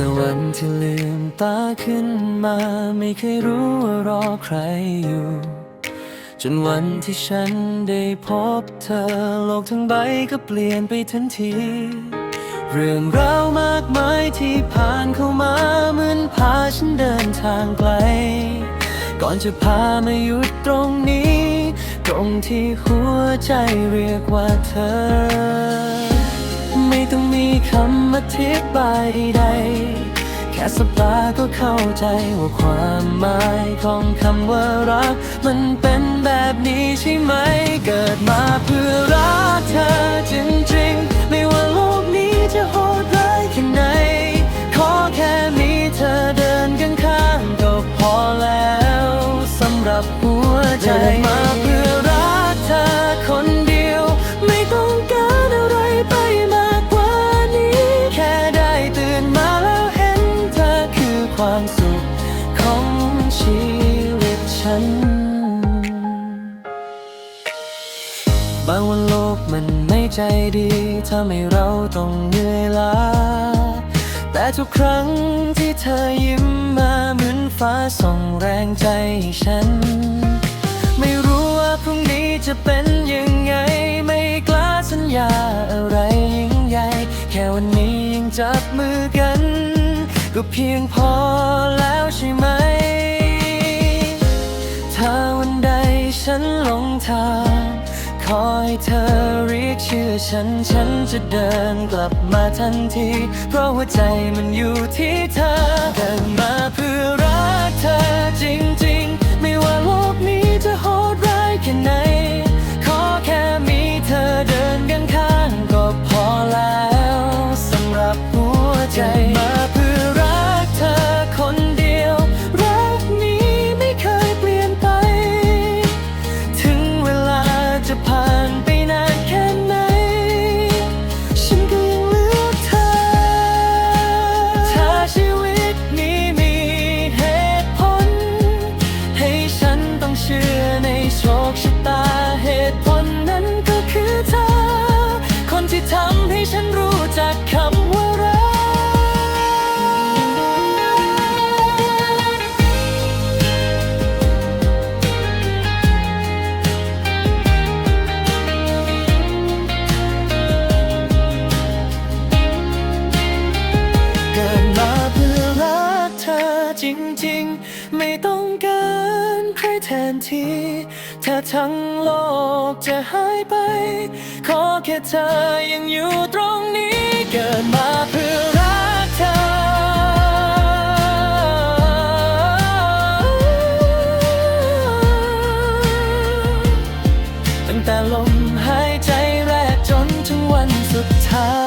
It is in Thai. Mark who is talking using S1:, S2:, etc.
S1: ตะวันที่ลืมตาขึ้นมา ไม่เคยรู้ว่ารอใครอยู่ จนวันที่ฉันได้พบเธอ โลกทั้งใบก็เปลี่ยนไปทันที เรื่องราวมากมายที่ผ่านเข้ามาเหมือนพาฉันเดินทางไกล ก่อนจะพามาหยุดตรงนี้ ตรงที่หัวใจเรียกว่าเธอ ต้องมีคำอธิบายใด แค่สบตาก็เข้าใจว่าความหมายของคำว่ารัก มันเป็นแบบนี้ใช่ไหม เกิดมาเพื่อรักเธอจริงๆ ไม่ว่าโลกนี้จะโหดร้ายแค่ไหน ขอแค่มีเธอเดินข้างๆก็พอแล้วสำหรับหัวใจ ชีวิตฉัน บางวันโลกมันไม่ใจดีทำให้เราต้องเหนื่อยล้า แต่ทุกครั้งที่เธอยิ้มมาเหมือนฟ้าส่องแรงใจให้ฉัน ไม่รู้ว่าพรุ่งนี้จะเป็นยังไง ไม่กล้าสัญญาอะไรยิ่งใหญ่ แค่วันนี้ยังจับมือกัน ก็เพียงพอ ทางขอให้เธอเรียกชื่อฉัน ฉันจะเดินกลับมาทันที เพราะหัวใจมันอยู่ที่เธอ ทนทีถ้าทั้งโลกจะหายไป ขอแค่เธอยังอยู่ตรงนี้เกิดมาเพื่อรักเธอ ตั้งแต่ลมหายใจแรกจนถึงวันสุดท้าย